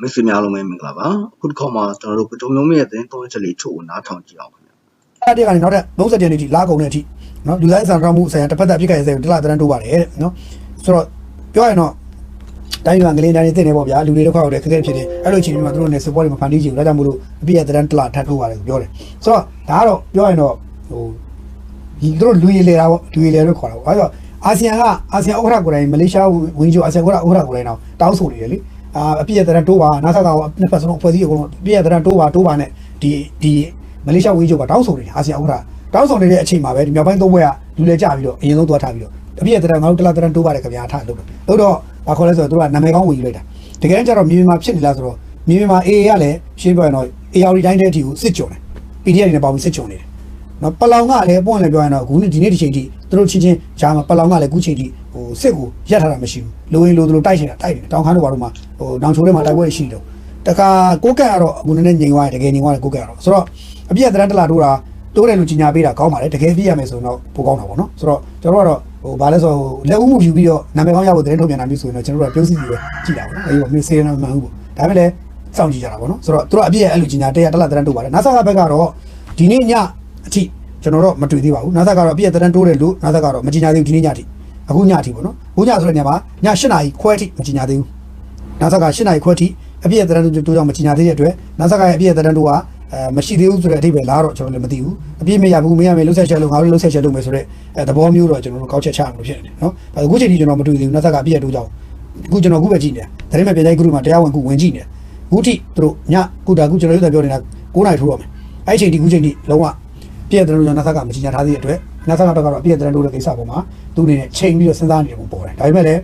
မိတ်ဆွေများလုံးပဲမင်္ဂလာပါအခုတစ်ခေါက်မှာကျွန်တော်တို့ပကြုံလုံးရဲ့သတင်းသုံးချက်လေးချုပ်ကိုနားထောင်ကြည့်အောင်ခင်ဗျာအဲ့ဒီကနေနောက်ထပ်30ရက်နေ့ထိလာကုန်တဲ့အထိနော်လူသားအစားတောင်းမှုဆိုင်ရာတစ်ဖက်သက်ပြစ်ခိုင်စေတလားတန်းတိုးပါတယ်တဲ့နော်ဆိုတော့ပြောရရင်တော့တိုင်းကငလင်းတိုင်းသိနေပေါ့ဗျာလူတွေတော့ခောက်တယ်ခက်ခဲဖြစ်တယ်အဲ့လိုအချိန်မှာသူတို့နဲ့ support တွေမဖန်တီးချင်ဘူးဒါကြောင့်မို့လို့အပြည့်ရတန်းတလားထပ်တိုးပါတယ်ပြောတယ်ဆိုတော့ဒါကတော့ပြောရရင်တော့ဟိုဒီသူတို့လူရည်လေတာပေါ့လူရည်လေလို့ခေါ်တာပေါ့အဲ့တော့အာဆီယံကအာဆီယံဥက္ကဋ္ဌကိုယ်တိုင်မလေးရှားဝင်ချိုအာဆီယံဥက္ကဋ္ဌဥက္ကဋ္ဌကိုယ်တိုင်တော့တောင်းဆိုနေတယ်လေ အာအပြည့်ရတန်းတိုးပါနာဆာကောင်နှစ်ဖက်စလုံးအဖွဲ့အစည်းအကုန်လုံးအပြည့်ရတန်းတိုးပါတိုးပါနဲ့ဒီဒီမလေးရှားဝင်ချိုကတောင်းဆိုနေတယ်အာဆီယံဥက္ကဋ္ဌတောင်းဆောင်နေတဲ့အချိန်မှာပဲဒီမြောက်ပိုင်းသုံးဘွဲကလူလဲကြပြီးတော့အရင်ဆုံးသွားထားပြီးတော့တပြည့်တဲ့ငါတို့တလားတလားတိုးပါတယ်ခင်ဗျာထားလို့လို့တော့ဘာခေါ်လဲဆိုတော့သူကနာမည်ကောင်းဝင်ယူလိုက်တာတကယ်ကျတော့မြေပြင်မှာဖြစ်နေလားဆိုတော့မြေပြင်မှာ AA ကလည်းရှင်းပြောရင်တော့ AR တိုင်းတဲ့အထိကိုစစ်ကြုံတယ် PDF တွေနဲ့ပေါင်းပြီးစစ်ကြုံနေတယ် နော်ပလောင်ကလည်းပွင့်လည်းပြောရင်တော့အခုဒီနေ့ဒီချိန်ထိသူတို့ချင်းချင်းဂျာမှာပလောင်ကလည်းအခုချိန်ထိဟိုစစ်ကိုရက်ထားတာမရှိဘူးလိုရင်လိုသူတို့တိုက်ချင်တာတိုက်တယ်တောင်ခမ်းတို့ဘာလို့မှဟိုနောင်ချိုးထဲမှာတိုက်ပွဲရှိတယ်တခါကိုကက်ကတော့အခုနည်းနည်းငြိမ်သွားတယ်တကယ်ငြိမ်သွားတယ်ကိုကက်ကတော့ဆိုတော့အပြည့်အသတလာတို့တာတိုးတယ်လို့ကြီးညာပေးတာကောင်းပါတယ်တကယ်ပြရမယ်ဆိုရင်တော့ပိုကောင်းတာပေါ့နော်ဆိုတော့ကျွန်တော်တို့ကတော့ဟိုဘာလဲဆိုတော့လက်ဦးမှုယူပြီးတော့နာမည်ကောင်းရဖို့တရင်ထုတ်ပြန်တာမျိုးဆိုရင်တော့ကျွန်တော်တို့ကပြုံးစီစီပဲကြည့်တာပေါ့နော်အဲဒီတော့မင်းစေရနာမှန်ဘူးပေါ့ဒါပေမဲ့လည်းစောင့်ကြည့်ကြတာပေါ့နော်ဆိုတော့သူတို့အပြည့်အဲ့လိုကြီးညာတရားတက်လာတရင်တိုးပါတယ်နာဆာကဘက်ကတော့ဒီနေ့ည အထိကျွန်တော်တို့မတွေ့သေးပါဘူးနာဆာကတော့အပြည့်တရင်တိုးတယ်လို့နာဆာကတော့မကြီးညာသေးဘူးဒီနေ့ညအထိအခုညအထိပေါ့နော်အခုညဆိုတဲ့ညမှာည8နာရီခွဲအထိမကြီးညာသေးဘူးနာဆာက8နာရီခွဲအထိအပြည့်တရင်တိုးကြောင့်မကြီးညာသေးတဲ့အတွက်နာဆာကရဲ့အပြည့်တရင်တိုးကအဲမရှိသေးဘူးဆိုတဲ့အဓိပ္ပာယ်လားတော့ကျွန်တော်လည်းမသိဘူးအပြည့်မရဘူးမရမယ်လှုပ်ဆက်ချက်လို့ငါတို့လှုပ်ဆက်ချက်လုပ်မယ်ဆိုတော့အဲသဘောမျိုးတော့ကျွန်တော်တို့ကောက်ချက်ချအောင်လို့ဖြစ်နေတယ်နော်အခုချိန်ထိကျွန်တော်မတွေ့သေးဘူးနောက်ဆက်ကအပြည့်တိုးကြောင်းအခုကျွန်တော်အခုပဲကြည့်နေတယ်ဒါပေမဲ့ပြည်တိုင်းဂရုမှာတရားဝင်ခုဝင်ကြည့်နေတယ်အခုထိသူတို့ညခုဒါခုကျွန်တော်တို့ပြောနေတာ9နာရီထိုးတော့မယ်အဲ့ချိန်ဒီခုချိန်ထိလုံးဝ ပြည့်တဲ့တို့ကြောင့်နောက်ဆက်ကမကြီးညာထားသေးတဲ့အတွက်နောက်ဆက်ကဘက်ကတော့ပြည့်တဲ့တို့ရဲ့ကိစ္စပေါ်မှာသူအနေနဲ့ချိန်ပြီးတော့စဉ်းစားနေတယ်ပုံပေါ်တယ်ဒါပေမဲ့လည်း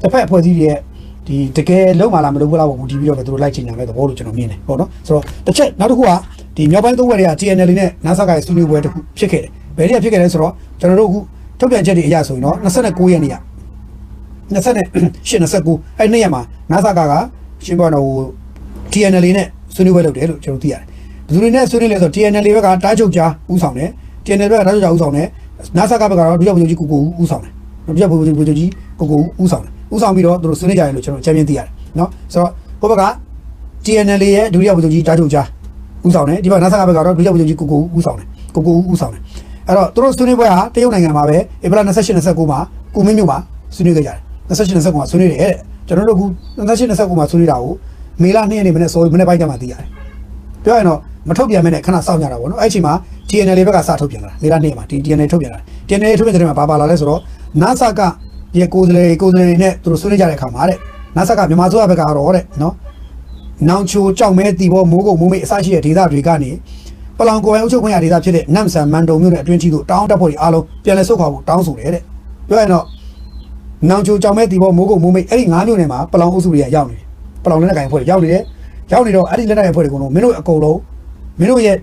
တစ်ဖက်အဖွဲ့အစည်းတွေရဲ့ဒီတကယ်လုံးမလားမလုံးဘူးလားပုံမူတည်ပြီးတော့ပဲသူတို့လိုက်ချင်ကြမယ်သဘောလို့ကျွန်တော်မြင်တယ်ပေါ့နော်ဆိုတော့တစ်ချက်နောက်တစ်ခုကဒီမြောက်ပိုင်းသုံးဘက်တွေက TNL နဲ့ NASA ကရဲ့ဆွေးနွေးပွဲတစ်ခုဖြစ်ခဲ့တယ်ဘယ်တည်းဖြစ်ခဲ့လဲဆိုတော့ကျွန်တော်တို့အခုထုတ်ပြန်ချက်တွေအရဆိုရင်တော့29ရက်နေ့က28 29အဲ့နေ့ရက်မှာ NASA ကကရှင်းပြတော့ဟို TNL နဲ့ဆွေးနွေးပွဲလုပ်တယ်လို့ကျွန်တော်သိရတယ် ဘယ်သူတွေနဲ့ဆွေးနွေးလဲဆိုတော့ TNL ဘက်ကတားချုပ်ကြားဥဆောင်တယ် TNL ဘက်ကတားချုပ်ကြားဥဆောင်တယ် NASA ကဘက်ကတော့ဒုတိယဗိုလ်ချုပ်ကြီးကိုကိုဥဆောင်တယ်ဒုတိယဗိုလ်ချုပ်ဗိုလ်ချုပ်ကြီးကိုကိုဥဆောင်တယ်ဥဆောင်ပြီးတော့သူတို့ဆွေးနွေးကြတယ်လို့ကျွန်တော်ချမ်းမြင်သိရတယ်နော်ဆိုတော့ဟိုဘက်က TNL ရဲ့ဒုတိယဗိုလ်ချုပ်ကြီးတားချုပ်ကြားဥဆောင်တယ်ဒီဘက် NASA ကဘက်ကတော့ဒုတိယဗိုလ်ချုပ်ကြီးကိုကိုဥဆောင်တယ်ကိုကိုဥဆောင်တယ်အဲ့တော့သူတို့ဆွေးနွေးပွဲဟာတရုတ်နိုင်ငံမှာပဲဧပြီလ28 29မှာကုမင်းမြို့မှာဆွေးနွေးခဲ့ကြတယ်28 29မှာဆွေးနွေးတယ်တဲ့ကျွန်တော်တို့က28 29မှာဆွေးနွေးတာကိုမေလ2ရက်နေ့မနေ့စောမနေ့ပိုင်းကျမှသိရတယ်ပြောရရင်တော့ မထုတ်ပြန်မဲနဲ့ခဏစောင့်ကြတာပေါ့နော်အဲ့အချိန်မှာ TNL ဘက်ကစထုတ်ပြန်လာမေလ2ရက်မှာဒီ TNL ထုတ်ပြန်လာ TNL ထုတ်ပြန်တဲ့မှာဘာပါလာလဲဆိုတော့ NASA ကရဲ့ကိုယ်စားလှယ်ကိုယ်စားလှယ်တွေနဲ့သူတို့ဆွေးနွေးကြတဲ့အခါမှာတဲ့ NASA ကမြန်မာစိုးရဘက်ကတော့တဲ့နော်နောင်ချိုကြောက်မဲတီဘောမိုးကုတ်မိုးမိတ်အစရှိတဲ့ဒေသတွေကနေပလောင်ကိုယ်ပိုင်အုပ်ချုပ်ခွင့်ရဒေသဖြစ်တဲ့နမ်ဆန်မန်တုံမြို့နယ်အတွင်းကြီးတို့တောင်းတက်ဖို့ဒီအားလုံးပြန်လည်ဆုတ်ခွာဖို့တောင်းဆိုတယ်တဲ့ပြောရင်တော့နောင်ချိုကြောက်မဲတီဘောမိုးကုတ်မိုးမိတ်အဲ့ဒီ၅မြို့နယ်မှာပလောင်အုပ်စုတွေကရောက်နေတယ်ပလောင်လက်နက်ကိုင်ဖွဲ့တွေရောက်နေတယ်ရောက်နေတော့အဲ့ဒီလက်နက်ကိုင်ဖွဲ့တွေကတော့မင်းတို့အကုန်လုံး မင်းတို့ရဲ့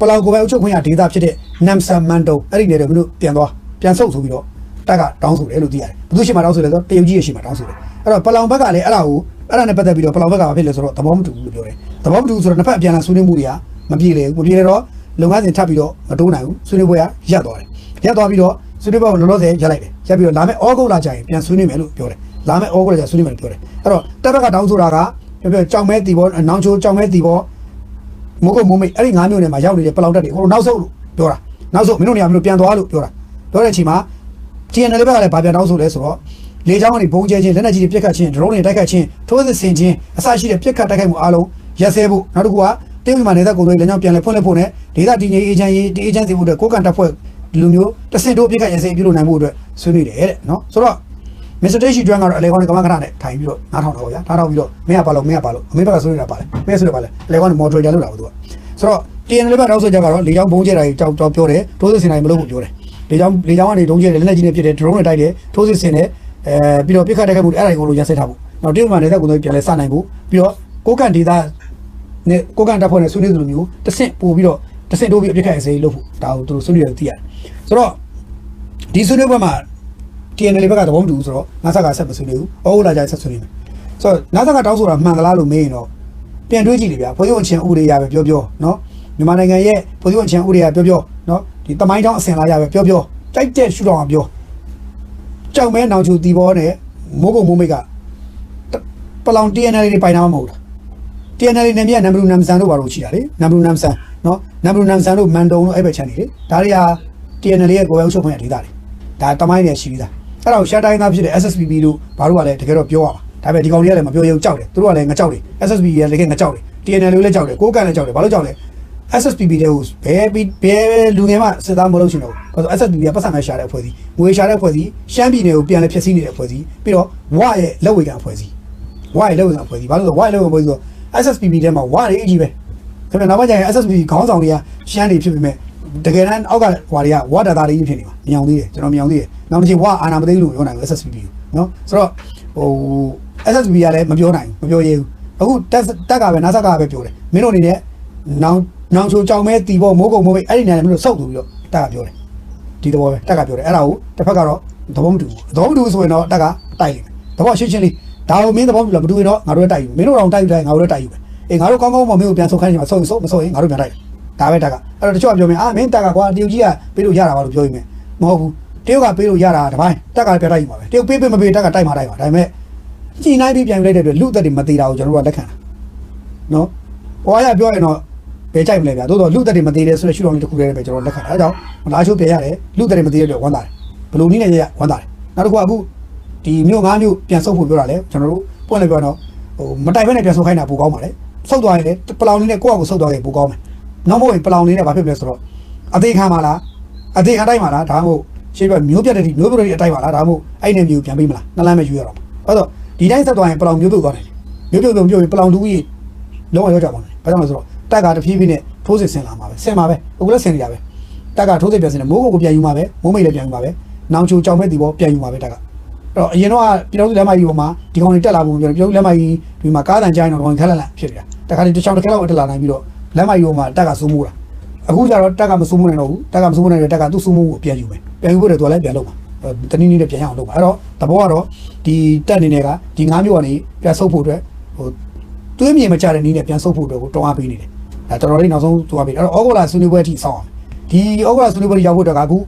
ပလောင်ကိုယ်ပိုင်အုပ်ချုပ်ခွင့်ရဒေသဖြစ်တဲ့နမ်ဆန်မန်တုံအဲ့ဒီနယ်တွေမင်းတို့ပြန်သွားပြန်ဆုတ်ဆိုပြီးတော့တက်ကတောင်းဆိုတယ်လို့သိရတယ်ဘယ်သူရှိမှတောင်းဆိုလဲဆိုတော့တရုတ်ကြီးရဲ့ရှိမှတောင်းဆိုတယ်အဲ့တော့ပလောင်ဘက်ကလည်းအဲ့ဒါကိုအဲ့ဒါနဲ့ပတ်သက်ပြီးတော့ပလောင်ဘက်ကဘာဖြစ်လဲဆိုတော့သဘောမတူဘူးလို့ပြောတယ်သဘောမတူဘူးဆိုတော့နှစ်ဖက်အပြန်အလှန်ဆွေးနွေးမှုတွေကမပြေလေဘူးမပြေလေတော့လုပ်ငန်းစဉ်ထပ်ပြီးတော့မတိုးနိုင်ဘူးဆွေးနွေးပွဲကရပ်သွားတယ်ရပ်သွားပြီးတော့ဆွေးနွေးပွဲကိုလောလောဆယ်ရပ်လိုက်တယ်ရပ်ပြီးတော့လာမယ့်ဩဂုတ်လကြာရင်ပြန်ဆွေးနွေးမယ်လို့ပြောတယ်လာမယ့်ဩဂုတ်လကြာဆွေးနွေးမယ်လို့ပြောတယ်အဲ့တော့တပ်ဘက်ကတောင်းဆိုတာကပြောပြောကြောင်မဲတီဘောနောင်ချိုကြောင်မဲတီဘော မိုးကုတ်မိုးမိတ်အဲ့ဒီ၅မျိုးနဲ့မှာရောက်နေတဲ့ပလောင်တက်တွေဟိုနောက်ဆုံးလို့ပြောတာနောက်ဆုံးမင်းတို့နေရာမင်းတို့ပြန်သွားလို့ပြောတာပြောတဲ့အချိန်မှာ TNL ဘက်ကလည်းဗာပြန်တောင်းဆိုလဲဆိုတော့လေကြောင်းကနေဘုံကျဲခြင်းလက်နက်ကြီးတွေပြစ်ခတ်ခြင်းဒရုန်းတွေတိုက်ခတ်ခြင်းထိုးစစ်ဆင်ခြင်းအစရှိတဲ့ပြစ်ခတ်တိုက်ခိုက်မှုအားလုံးရက်စဲဖို့နောက်တစ်ခုကတရုတ်မြန်မာနယ်စပ်ကုန်သွယ်ရေးလမ်းကြောင်းပြန်လည်ဖွင့်လှစ်ဖို့နဲ့ဒေသတည်ငြိမ်အေဂျင့်ရေးဒီအေဂျင့်စီဖို့အတွက်ကိုကန်တပ်ဖွဲ့ဒီလိုမျိုးတဆင့်တိုးပြစ်ခတ်ရက်စဲပြုလုပ်နိုင်မှုအတွက်ဆွေးနွေးတယ်တဲ့နော်ဆိုတော့ Mr. Tashi Dwan ကတော့အလေကောင်းကမ္ဘာခဏနဲ့ထိုင်ပြီးတော့နားထောင်တော့ဗျာနားထောင်ပြီးတော့မင်းကပါလို့မင်းကပါလို့အမေဘက်ကဆွေးနွေးတာပါလေမင်းဆွေးနွေးပါလေအလေကောင်း moderator လုပ်တာပေါ့သူကဆိုတော့ TNL ဘက်တော့ဆိုကြတော့လေကြောင်းဘုံကျဲတာကြီးတောက်တောက်ပြောတယ်တိုးစစ်စင်တိုင်းမလုပ်ဘူးပြောတယ်လေကြောင်းလေကြောင်းကနေဒုံးကျဲတယ်လက်နက်ကြီးနဲ့ပြစ်တယ် drone နဲ့တိုက်တယ်ထိုးစစ်စင်တယ်အဲပြီးတော့ပြစ်ခတ်တိုက်ခိုက်မှုအဲ့ဒါကိုလိုရဆက်ထားဖို့နောက်တရုတ်မှာနေတဲ့ကုန်းတွေပြန်လဲစနိုင်ဖို့ပြီးတော့ကိုကန်ဒေတာနဲ့ကိုကန်တပ်ဖွဲ့နဲ့ဆွေးနွေးသလိုမျိုးတစ်ဆင့်ပို့ပြီးတော့တစ်ဆင့်တိုးပြီးအပြစ်ခတ်ရေးလုပ်ဖို့ဒါကိုသူတို့ဆွေးနွေးရတယ်သိရတယ်ဆိုတော့ဒီဆွေးနွေးပွဲမှာ TNL ဘက်ကသဘောမတူဘူးဆိုတော့ NASA ကဆက်မဆွေးနွေးဘူး။အော်လာကြဆက်ဆွေးနွေးမယ်။ဆိုတော့ NASA ကတောင်းဆိုတာမှန်သလားလို့မေးရင်တော့ပြန်တွေးကြည့်လေဗျာ။ဖွဲ့စည်းဝင်ချင်းဥပဒေရပဲပြောပြောနော်။မြန်မာနိုင်ငံရဲ့ဖွဲ့စည်းဝင်ချင်းဥပဒေရပြောပြောနော်။ဒီတမိုင်းတောင်းအစင်လာရပဲပြောပြောကြိုက်တဲ့ရှုထောင့်အောင်ပြော။ကြောက်မဲနောင်ချူတီဘောနဲ့မိုးကုံမိုးမိတ်ကပလောင် TNL တွေပိုင်တာမဟုတ်ဘူးလား TNL နေမြနံပါတ်နံဆန်တို့ဘာလို့ရှိတာလေနံပါတ်နံဆန်နော်နံပါတ်နံဆန်တို့မန်တုံတို့အဲ့ဘက်ချန်နေလေဒါတွေဟာ TNL ရဲ့ကိုယ်ရောက်ချုပ်ခွင့်ရဒေသတွေဒါတမိုင်းနဲ့ရှိပြီးသား အဲ့တော့ရှာတိုင်းသားဖြစ်တဲ့ SSPB တို့ဘာလို့ကလည်းတကယ်တော့ပြောရမှာဒါပေမဲ့ဒီကောင်တွေကလည်းမပြောရဘူးကြောက်တယ်သူတို့ကလည်းငကြောက်တယ် SSPB ကလည်းငကြောက်တယ် TNL လည်းကြောက်တယ်ကိုကန်လည်းကြောက်တယ်ဘာလို့ကြောက်လဲ SSPB တဲ့ဟိုဘယ်ပြီးဘယ်လူငယ်မှစစ်သားမလုပ်ချင်တော့ဘူးဘာလို့ SSPB ကပတ်စံနဲ့ရှာတဲ့အဖွဲ့အစည်းငွေရှာတဲ့အဖွဲ့အစည်းရှမ်းပြည်နယ်ကိုပြန်လဲဖျက်ဆီးနေတဲ့အဖွဲ့အစည်းပြီးတော့ဝရဲ့လက်ဝေကအဖွဲ့အစည်းဝရဲ့လက်ဝေကအဖွဲ့အစည်းဘာလို့လဲဝရဲ့လက်ဝေကအဖွဲ့အစည်းဆို SSPB ထဲမှာဝတွေအကြီးပဲဒါပေမဲ့နောက်ပိုင်းကျရင် SSPB ခေါင်းဆောင်တွေကရှမ်းတွေဖြစ်ပေမဲ့တကယ်တမ်းအောက်ကဟွာတွေကဝဒါတာတွေကြီးဖြစ်နေပါမြောင်သေးတယ်ကျွန်တော်မြောင်သေးတယ် နောက်တစ်ချိန်ဝအာနာမသိလို့ပြောနိုင်ဘူး SSPB ကိုနော်ဆိုတော့ဟို SSPB ကလည်းမပြောနိုင်ဘူးမပြောရဘူးအခုတက်တက်ကပဲနာဆက်ကပဲပြောတယ်မင်းတို့အနေနဲ့နောင်နောင်ချိုကြောင်မဲတီဖို့မိုးကုံမိုးမိတ်အဲ့ဒီနေရာမင်းတို့စောက်သူပြီးတော့တက်ကပြောတယ်ဒီသဘောပဲတက်ကပြောတယ်အဲ့ဒါကိုတစ်ဖက်ကတော့သဘောမတူဘူးသဘောမတူဘူးဆိုရင်တော့တက်ကတိုက်လိမ့်မယ်သဘောရှင်းရှင်းလေးဒါကိုမင်းသဘောမတူလားမတူရင်တော့ငါတို့တိုက်ယူမင်းတို့တော့တိုက်ယူတယ်ငါတို့တိုက်ယူပဲအေးငါတို့ကောင်းကောင်းမမင်းကိုပြန်ဆုတ်ခိုင်းချင်မှာဆုတ်ရင်ဆုတ်မဆုတ်ရင်ငါတို့ပြန်တိုက်ဒါပဲတက်ကအဲ့တော့တချို့ကပြောမယ်အာမင်းတက်ကကွာတရုတ်ကြီးကပေးလို့ရတာပါလို့ပြောရင်မဟုတ်ဘူးတ ရုတ်ကပေးလို့ရတာတပိုင်းတက်ကလည်းပြန်တိုက်ယူပါပဲတရုတ်ပေးပေးမပေးတက်ကတိုက်မှာတိုက်ပါဒါပေမဲ့ကြည်နိုင်ပြီးပြန်ယူလိုက်တဲ့အတွက်လူသက်တွေမသေးတာကိုကျွန်တော်တို့ကလက်ခံတာနော်ဟောရပြောရင်တော့ဘယ်ကြိုက်မလဲဗျာသို့တော့လူသက်တွေမသေးတယ်ဆိုတဲ့ရှုထောင့်လေးတစ်ခုတည်းပဲကျွန်တော်လက်ခံတာအဲဒါကြောင့်လာချိုးပြန်ရတယ်လူသက်တွေမသေးတဲ့အတွက်ဝမ်းသာတယ်ဘယ်လိုနည်းနဲ့ရဝမ်းသာတယ်နောက်တစ်ခုကအခုဒီမြို့ငါးမြို့ပြန်ဆုတ်ဖို့ပြောတာလေကျွန်တော်တို့ပွင့်လိုက်ပြောတော့ဟိုမတိုက်ဘဲနဲ့ပြန်ဆုတ်ခိုင်းတာပိုကောင်းပါလေဆုတ်သွားရင်လေပလောင်လေးနဲ့ကိုယ့်အကိုဆုတ်သွားရင်ပိုကောင်းမယ်နောက်မဟုတ်ရင်ပလောင်လေးနဲ့ဘာဖြစ်လဲဆိုတော့အသေးခံပါလားအသေးခံတိုက်ပါလားဒါမှမဟုတ် ရှင်းပြမျိုးပြတ်တဲ့ဒီမျိုးပြတ်တဲ့အတိုက်ပါလားဒါမှမဟုတ်အဲ့ဒီမျိုးပြန်ပေးမလားနှစ်လမ်းပဲယူရတော့အဲ့တော့ဒီတိုင်းဆက်သွားရင်ပလောင်မျိုးပြုတ်သွားတယ်မျိုးပြုတ်ပြုတ်ပြုတ်ပလောင်တူကြီးလုံးဝရောက်ကြပါမယ်ဘာကြောင့်လဲဆိုတော့တက်ကတဖြည်းဖြည်းနဲ့ထိုးစစ်ဆင်လာမှာပဲဆင်မှာပဲအခုလည်းဆင်နေရပဲတက်ကထိုးစစ်ပြန်ဆင်တယ်မိုးကုတ်ကိုပြန်ယူမှာပဲမိုးမိတ်လည်းပြန်ယူမှာပဲနောင်ချိုကြောင်မဲ့တီဘောပြန်ယူမှာပဲတက်ကအဲ့တော့အရင်တော့ပြည်တော်စုလက်မကြီးပေါ်မှာဒီကောင်တွေတက်လာပုံပြောပြည်တော်စုလက်မကြီးဒီမှာကားတန်ကြိုင်းတော့ကောင်ခက်လက်လက်ဖြစ်နေတာတခါတည်းတစ်ချောင်းတစ်ခက်လောက်တက်လာနိုင်ပြီးတော့လက်မကြီးပေါ်မှာတက်ကစိုးမိုးတာ အခုကျတော့တက်ကမစိုးမိုးနိုင်တော့ဘူးတက်ကမစိုးမိုးနိုင်တဲ့တက်ကသူ့စိုးမိုးကိုပြန်ယူမယ်ပြန်ယူဖို့တော့သူကလည်းပြန်လုပ်မှာတနည်းနည်းနဲ့ပြန်ရအောင်လုပ်မှာအဲ့တော့တဘောကတော့ဒီတက်အနေနဲ့ကဒီငါးမျိုးကနေပြန်ဆုတ်ဖို့အတွက်ဟိုတွေးမြင်မကြတဲ့နည်းနဲ့ပြန်ဆုတ်ဖို့အတွက်ကိုတောင်းအားပေးနေတယ်ဒါတော်တော်လေးနောက်ဆုံးသူကပေးအဲ့တော့ဩဂုတ်လဆွေးနွေးပွဲအထိစောင့်အောင်ဒီဩဂုတ်လဆွေးနွေးပွဲရောက်ဖို့အတွက်ကအခု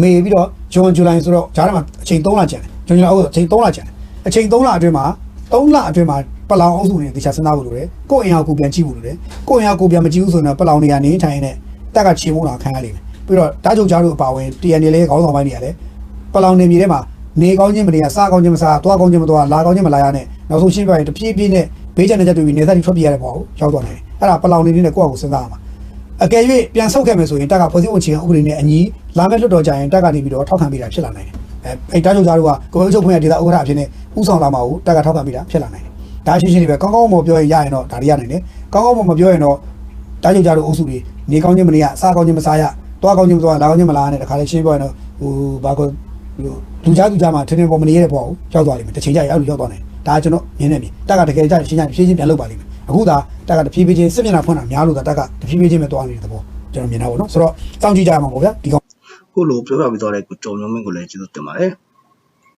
မေပြီးတော့ဂျွန်ဇူလိုင်ဆိုတော့ဂျားထဲမှာအချိန်3လကျန်တယ်ဂျွန်ဇူလိုင်အောက်ဆိုအချိန်3လကျန်တယ်အချိန်3လအတွင်းမှာ3လအတွင်းမှာ ပလောင်အုပ်စုနေတခြားစဉ်းစားဖို့လိုတယ်ကိုယ့်အင်အားကိုပြန်ကြည့်ဖို့လိုတယ်ကိုယ့်အင်အားကိုပြန်မကြည့်ဘူးဆိုရင်တော့ပလောင်တွေကနေထိုင်နေတက်ကချေမိုးတာခံရလိမ့်မယ်ပြီးတော့တားချုပ်ကြားတို့အပါဝင် TNL လေးခေါင်းဆောင်ပိုင်းတွေကလည်းပလောင်နေမြေထဲမှာနေကောင်းချင်းမနေရစားကောင်းချင်းမစားသွားကောင်းချင်းမသွားလာကောင်းချင်းမလာရနဲ့နောက်ဆုံးရှင်းပြရင်တပြေးပြေးနဲ့ဘေးချန်တဲ့ချက်တွေပြီးနေသက်ပြီးထွက်ပြေးရတဲ့ပေါ့ရောက်သွားတယ်အဲ့ဒါပလောင်နေနေနဲ့ကိုယ့်အကိုစဉ်းစားရမှာအကယ်၍ပြန်ဆုတ်ခဲ့မယ်ဆိုရင်တက်ကဖွဲ့စည်းဝင်ချင်ဥပဒေနဲ့အညီလာမဲ့လွတ်တော်ကြရင်တက်ကနေပြီးတော့ထောက်ခံပေးတာဖြစ်လာနိုင်တယ်။အဲအဲ့တားချုပ်သားတို့ကကိုယ်ချုပ်ဖွင့်ရဒေတာဥက္ကဋ္ဌအဖြစ်နဲ့ဥဆောင်လာမှာကိုတက်ကထောက်ခံပေးတာဖြစ်လာနိုင်တယ်။ ဒါရှင်းရှင်းလေးပဲကောင်းကောင်းမပြောရင်ရရင်တော့ဒါတွေရနိုင်တယ်။ကောင်းကောင်းမပြောရင်တော့တားချုပ်သားတို့အုပ်စုတွေနေကောင်းချင်းမနေရစားကောင်းချင်းမစားရတွားကောင်းချင်းမသွားလာကောင်းချင်းမလာရနဲ့တခါလေးရှင်းပြောရင်တော့ဟိုဘာကောလူကြားသူကြားမှာထင်းထင်းပေါ်မနေရတဲ့ပေါ့ရောက်သွားလိမ့်မယ်တစ်ချိန်ကျရင်အဲ့လိုရောက်သွားနိုင်တယ်။ဒါကျွန်တော်မြင်နေပြီ။တက်ကတကယ်ကြရှင်းရှင်းရှင်းရှင်းပြန်လုပ်ပါလိမ့်မယ်။အခုသာတက်ကတဖြည်းဖြည်းချင်းစစ်မျက်နှာဖွင့်တာများလို့သာတက်ကတဖြည်းဖြည်းချင်းပဲသွားနေတဲ့သဘောကျွန်တော်မြင်တာပေါ့နော်ဆိုတော့စောင့်ကြည့်ကြရမှာပေါ့ဗျာဒီကောင်ခုလိုပြောပြပြီးတော့တဲ့ကိုကျော်မျိုးမင်းကိုလည်းကျေးဇူးတင်ပါတယ်